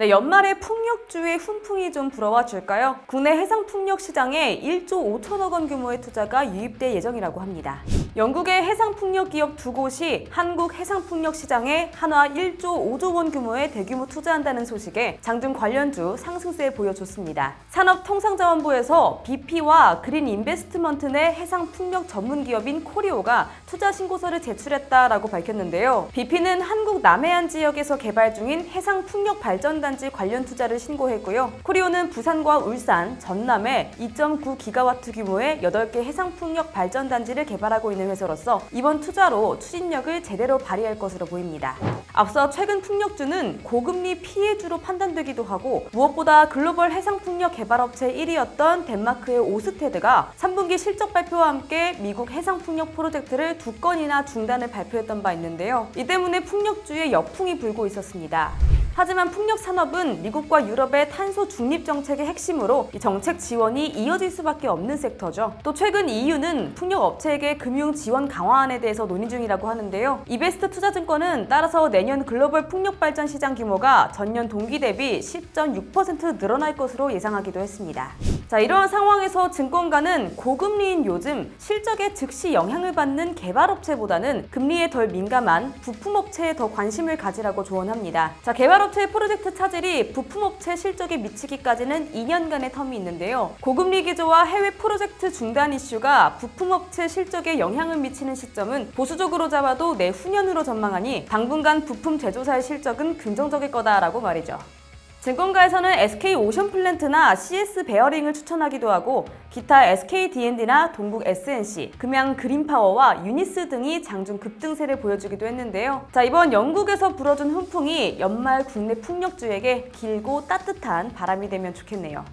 네, 연말에 풍력주의 훈풍이 좀 불어와 줄까요? 국내 해상 풍력 시장에 1조 5천억 원 규모의 투자가 유입될 예정이라고 합니다. 영국의 해상 풍력 기업 두 곳이 한국 해상 풍력 시장에 한화 1조 5조 원 규모의 대규모 투자한다는 소식에 장중 관련주 상승세 보여줬습니다. 산업통상자원부에서 BP와 그린 인베스트먼트 내 해상 풍력 전문 기업인 코리오가 투자 신고서를 제출했다라고 밝혔는데요. BP는 한국 남해안 지역에서 개발 중인 해상 풍력 발전단지 관련 투자를 신고했고요. 코리오는 부산과 울산, 전남에 2.9기가와트 규모의 8개 해상 풍력 발전단지를 개발하고 있는 회사로서 이번 투자로 추진력을 제대로 발휘할 것으로 보입니다. 앞서 최근 풍력주는 고금리 피해주로 판단되기도 하고 무엇보다 글로벌 해상 풍력 개발업체 1위였던 덴마크의 오스테드가 3분기 실적 발표와 함께 미국 해상 풍력 프로젝트를 두 건이나 중단을 발표했던 바 있는데요. 이 때문에 풍력주에 역풍이 불고 있었습니다. 하지만 풍력 산업은 미국과 유럽의 탄소 중립 정책의 핵심으로 이 정책 지원이 이어질 수밖에 없는 섹터죠. 또 최근 EU는 풍력 업체에게 금융 지원 강화안에 대해서 논의 중이라고 하는데요. 이베스트 투자증권은 따라서 내년 글로벌 풍력 발전 시장 규모가 전년 동기 대비 10.6% 늘어날 것으로 예상하기도 했습니다. 자, 이러한 상황에서 증권가는 고금리인 요즘 실적에 즉시 영향을 받는 개발업체보다는 금리에 덜 민감한 부품업체에 더 관심을 가지라고 조언합니다. 자, 개발업체의 프로젝트 차질이 부품업체 실적에 미치기까지는 2년간의 텀이 있는데요. 고금리 기조와 해외 프로젝트 중단 이슈가 부품업체 실적에 영향을 미치는 시점은 보수적으로 잡아도 내후년으로 전망하니 당분간 부품 제조사의 실적은 긍정적일 거다라고 말이죠. 증권가에서는 SK 오션 플랜트나 CS 베어링을 추천하기도 하고 기타 SK D&D나 동국 SNC, 금양 그린파워와 유니스 등이 장중 급등세를 보여주기도 했는데요. 자 이번 영국에서 불어준 훈풍이 연말 국내 풍력주에게 길고 따뜻한 바람이 되면 좋겠네요.